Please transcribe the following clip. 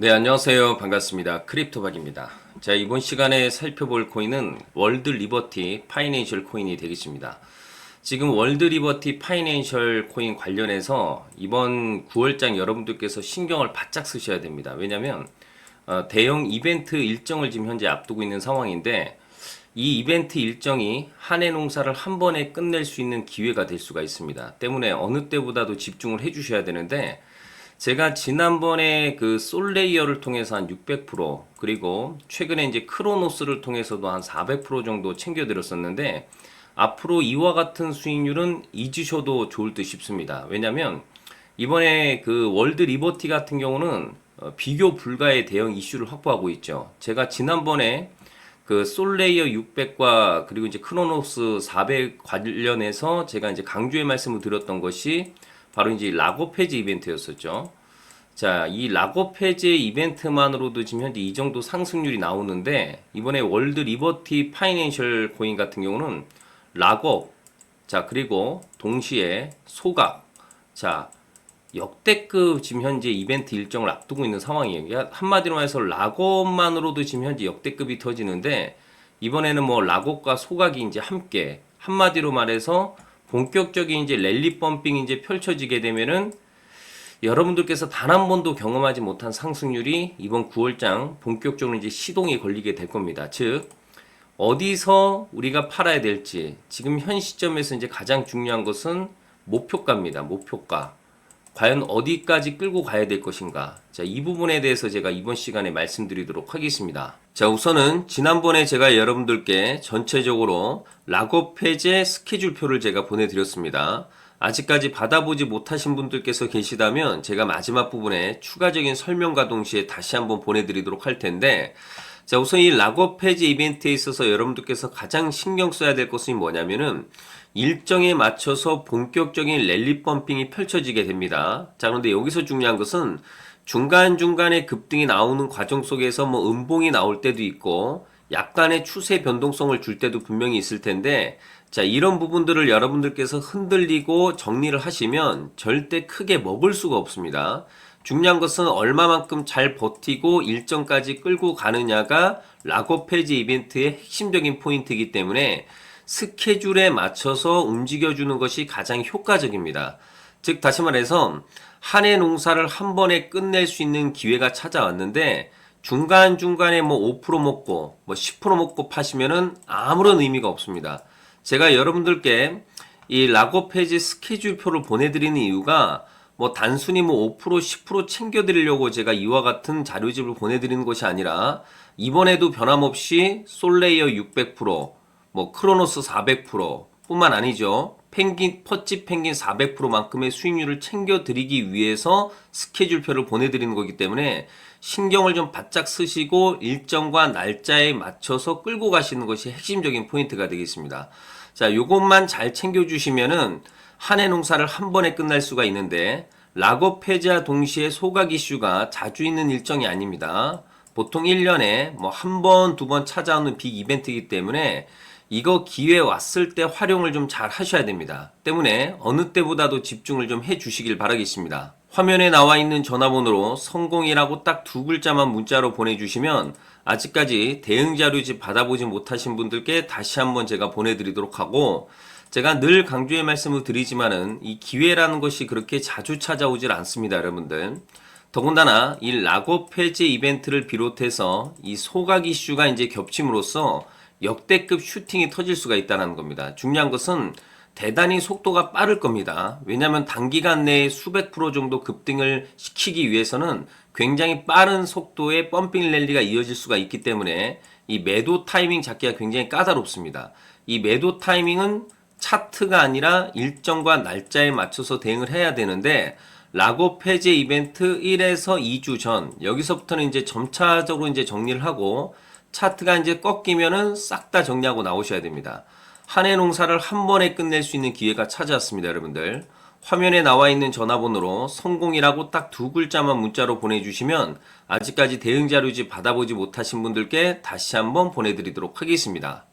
네, 안녕하세요. 반갑습니다. 크립토박입니다. 자, 이번 시간에 살펴볼 코인은 월드 리버티 파이낸셜 코인이 되겠습니다. 지금 월드 리버티 파이낸셜 코인 관련해서 이번 9월장 여러분들께서 신경을 바짝 쓰셔야 됩니다. 왜냐면 어, 대형 이벤트 일정을 지금 현재 앞두고 있는 상황인데 이 이벤트 일정이 한 해 농사를 한 번에 끝낼 수 있는 기회가 될 수가 있습니다. 때문에 어느 때보다도 집중을 해 주셔야 되는데 제가 지난번에 그 솔레이어를 통해서 한 600% 그리고 최근에 이제 크로노스를 통해서도 한 400% 정도 챙겨드렸었는데 앞으로 이와 같은 수익률은 잊으셔도 좋을 듯 싶습니다. 왜냐면 이번에 그 월드 리버티 같은 경우는 어, 비교 불가의 대형 이슈를 확보하고 있죠. 제가 지난번에 그 솔레이어 600과 그리고 이제 크로노스 400 관련해서 제가 이제 강조의 말씀을 드렸던 것이 바로 이제 해지 이벤트였었죠. 자, 이 해지 이벤트만으로도 지금 현재 이 정도 상승률이 나오는데 이번에 월드 리버티 파이낸셜 코인 같은 경우는 락업 자, 그리고 동시에 소각 자, 역대급 지금 현재 이벤트 일정을 앞두고 있는 상황이에요. 한마디로 말해서 락업만으로도 지금 현재 역대급이 터지는데 이번에는 뭐 락업과 소각이 이제 함께 한마디로 말해서 본격적인 이제 랠리 펌핑이 이제 펼쳐지게 되면은 여러분들께서 단 한 번도 경험하지 못한 상승률이 이번 9월장 본격적으로 이제 시동이 걸리게 될 겁니다. 즉 어디서 우리가 팔아야 될지 지금 현 시점에서 이제 가장 중요한 것은 목표가입니다. 목표가. 과연 어디까지 끌고 가야 될 것인가? 자, 이 부분에 대해서 제가 이번 시간에 말씀드리도록 하겠습니다. 자, 우선은 지난번에 제가 여러분들께 전체적으로 락업 해제 스케줄표를 제가 보내드렸습니다. 아직까지 받아보지 못하신 분들께서 계시다면 제가 마지막 부분에 추가적인 설명과 동시에 다시 한번 보내드리도록 할 텐데, 자, 우선 이 락업 해제 이벤트에 있어서 여러분들께서 가장 신경 써야 될 것은 뭐냐면은 일정에 맞춰서 본격적인 랠리 펌핑이 펼쳐지게 됩니다. 자, 그런데 여기서 중요한 것은 중간중간에 급등이 나오는 과정 속에서 뭐 음봉이 나올 때도 있고 약간의 추세 변동성을 줄 때도 분명히 있을 텐데 자, 이런 부분들을 여러분들께서 흔들리고 정리를 하시면 절대 크게 먹을 수가 없습니다. 중요한 것은 얼마만큼 잘 버티고 일정까지 끌고 가느냐가 락업 해지 이벤트의 핵심적인 포인트이기 때문에 스케줄에 맞춰서 움직여주는 것이 가장 효과적입니다. 즉, 다시 말해서 한 해 농사를 한 번에 끝낼 수 있는 기회가 찾아왔는데 중간중간에 뭐 5% 먹고 뭐 10% 먹고 파시면은 아무런 의미가 없습니다. 제가 여러분들께 이 락업 해지 스케줄표를 보내드리는 이유가 뭐 단순히 뭐 5% 10% 챙겨드리려고 제가 이와 같은 자료집을 보내드리는 것이 아니라 이번에도 변함없이 솔레이어 600%, 뭐 크로노스 400% 뿐만 아니죠. 펭귄 퍼치 펭귄 400%만큼의 수익률을 챙겨드리기 위해서 스케줄표를 보내드리는 거기 때문에 신경을 좀 바짝 쓰시고 일정과 날짜에 맞춰서 끌고 가시는 것이 핵심적인 포인트가 되겠습니다. 자, 요것만 잘 챙겨주시면은 한 해 농사를 한 번에 끝날 수가 있는데 락업 해제와 동시에 소각 이슈가 자주 있는 일정이 아닙니다. 보통 1년에 뭐 한 번, 두 번 찾아오는 빅 이벤트이기 때문에 이거 기회 왔을 때 활용을 좀 잘 하셔야 됩니다. 때문에 어느 때보다도 집중을 좀 해 주시길 바라겠습니다. 화면에 나와 있는 전화번호로 성공이라고 딱 두 글자만 문자로 보내주시면 아직까지 대응 자료집 받아보지 못하신 분들께 다시 한번 제가 보내드리도록 하고 제가 늘 강조의 말씀을 드리지만은 이 기회라는 것이 그렇게 자주 찾아오질 않습니다, 여러분들. 더군다나 이 락업 해제 이벤트를 비롯해서 이 소각 이슈가 이제 겹침으로써 역대급 슈팅이 터질 수가 있다는 겁니다. 중요한 것은 대단히 속도가 빠를 겁니다. 왜냐하면 단기간 내에 수백 프로 정도 급등을 시키기 위해서는 굉장히 빠른 속도의 펌핑 랠리가 이어질 수가 있기 때문에 이 매도 타이밍 잡기가 굉장히 까다롭습니다. 이 매도 타이밍은 차트가 아니라 일정과 날짜에 맞춰서 대응을 해야 되는데 락업 해제 이벤트 1에서 2주 전 여기서부터는 이제 점차적으로 이제 정리를 하고 차트가 이제 꺾이면은 싹 다 정리하고 나오셔야 됩니다. 한 해 농사를 한 번에 끝낼 수 있는 기회가 찾아왔습니다, 여러분들. 화면에 나와 있는 전화번호로 성공이라고 딱 두 글자만 문자로 보내주시면 아직까지 대응 자료지 받아보지 못하신 분들께 다시 한번 보내드리도록 하겠습니다.